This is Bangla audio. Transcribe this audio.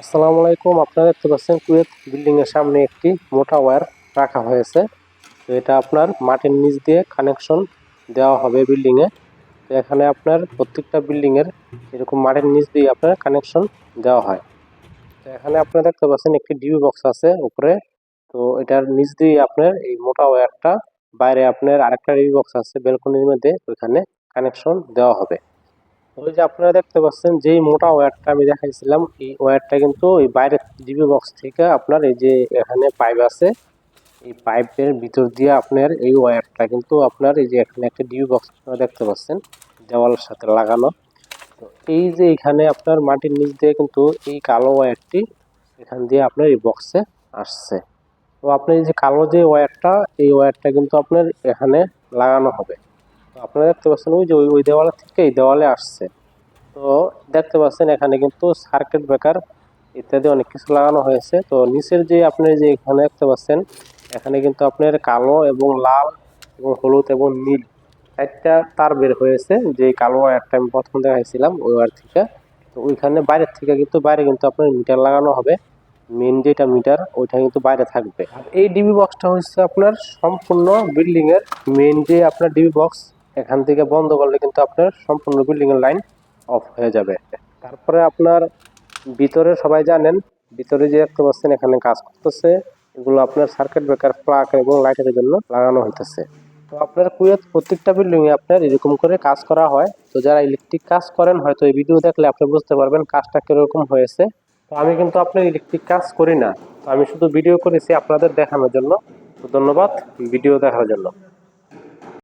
আসসালামু আলাইকুম। আপনারা দেখতে পাচ্ছেন কুয়েত বিল্ডিং এর সামনে একটি মোটা ওয়্যার রাখা হয়েছে। তো এটা আপনার মাটির নিচ দিয়ে কানেকশন দেওয়া হবে বিল্ডিং এ তো এখানে আপনার প্রত্যেকটা বিল্ডিং এর এরকম মাটির নিচ দিয়ে আপনার কানেকশন দেওয়া হয়। তো এখানে আপনারা দেখতে পাচ্ছেন একটি ডিবি বক্স আছে উপরে। তো এটার নিচ দিয়ে আপনার এই মোটা ওয়্যারটা বাইরে আপনার আরেকটা ডিবি বক্স আছে ব্যালকনির মধ্যে ওইখানে কানেকশন দেওয়া হবে। ওই যে আপনারা দেখতে পাচ্ছেন, যেই মোটা ওয়্যারটা আমি দেখাইছিলাম, এই ওয়্যারটা কিন্তু ওই বাইরের জিবি বক্স থেকে আপনার এই যে এখানে পাইপ আছে, এই পাইপের ভিতর দিয়ে আপনার এই ওয়্যারটা কিন্তু আপনার এই যে এখানে একটা ডিবি বক্স আপনারা দেখতে পাচ্ছেন, দেওয়ালের সাথে লাগানো। তো এই যে এখানে আপনার মাটির নিচ দিয়ে কিন্তু এই কালো ওয়্যারটি এখান দিয়ে আপনার এই বক্সে আসছে। তো আপনার এই যে কালো যে ওয়্যারটা, এই ওয়্যারটা কিন্তু আপনার এখানে লাগানো হবে। তো আপনারা দেখতে পাচ্ছেন ওই যে ওই ওই দেওয়ালের থেকে এই দেওয়ালে আসছে। তো দেখতে পাচ্ছেন এখানে কিন্তু সার্কিট ব্রেকার ইত্যাদি অনেক কিছু লাগানো হয়েছে। তো নিচের যে আপনি যে এখানে দেখতে পাচ্ছেন, এখানে কিন্তু আপনার কালো এবং লাল এবং হলুদ এবং নীল একটা তার বের হয়েছে। যে কালো ওয়্যারটা আমি প্রথম দেখাইছিলাম ওই ওয়্যার থেকে। তো ওইখানে বাইরের থেকে কিন্তু বাইরে কিন্তু আপনার মিটার লাগানো হবে। মেন যেটা মিটার ওইটা কিন্তু বাইরে থাকবে। আর এই ডিবি বক্সটা হচ্ছে আপনার সম্পূর্ণ বিল্ডিংয়ের মেন যে আপনার ডিবি বক্স এখান থেকে বন্ধ করলে কিন্তু আপনার সম্পূর্ণ বিল্ডিং এর লাইন অফ হয়ে যাবে। তারপরে আপনার ভিতরে সবাই জানেন, ভিতরে যে দেখতে পাচ্ছেন এখানে কাজ করতেছে, এগুলো আপনার সার্কিট ব্রেকার প্লাগ এবং লাইটের জন্য লাগানো হইতেছে। তো আপনার কুয়েত প্রত্যেকটা বিল্ডিং এ আপনার এরকম করে কাজ করা হয়। তো যারা ইলেকট্রিক কাজ করেন, হয়তো এই ভিডিও দেখলে আপনি বুঝতে পারবেন কাজটা কীরকম হয়েছে। তো আমি কিন্তু আপনার ইলেকট্রিক কাজ করি না। তো আমি শুধু ভিডিও করেছি আপনাদের দেখানোর জন্য। তো ধন্যবাদ ভিডিও দেখার জন্য।